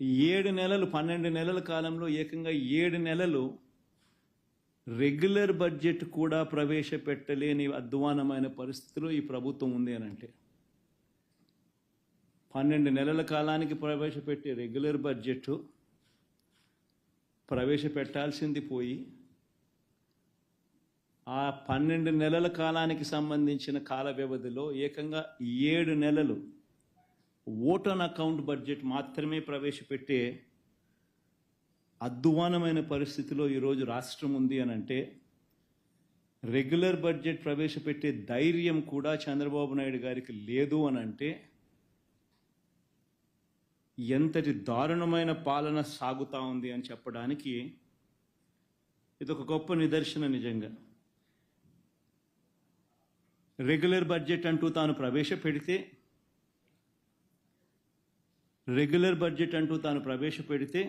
ఏడు నెలలు పన్నెండు నెలల కాలంలో ఏకంగా ఏడు నెలలు రెగ్యులర్ బడ్జెట్ కూడా ప్రవేశపెట్టలేని అధ్వానమైన పరిస్థితిలో ఈ ప్రభుత్వం ఉంది అని అంటే. పన్నెండు నెలల కాలానికి ప్రవేశపెట్టే రెగ్యులర్ బడ్జెట్ ప్రవేశపెట్టాల్సింది పోయి ఆ పన్నెండు నెలల కాలానికి సంబంధించిన కాల వ్యవధిలో ఏకంగా ఏడు నెలలు ఓటన్ అకౌంట్ బడ్జెట్ మాత్రమే ప్రవేశపెట్టే అధ్వానమైన పరిస్థితిలో ఈరోజు రాష్ట్రం ఉంది అని అంటే రెగ్యులర్ బడ్జెట్ ప్రవేశపెట్టే ధైర్యం కూడా చంద్రబాబు నాయుడు గారికి లేదు అని అంటే ఎంతటి దారుణమైన పాలన సాగుతూ ఉంది అని చెప్పడానికి ఇది ఒక గొప్ప నిదర్శన నిజంగా. రెగ్యులర్ బడ్జెట్ అంటూ తాను ప్రవేశపెడితే రెగ్యులర్ బడ్జెట్ అంటూ తాను ప్రవేశపెడితే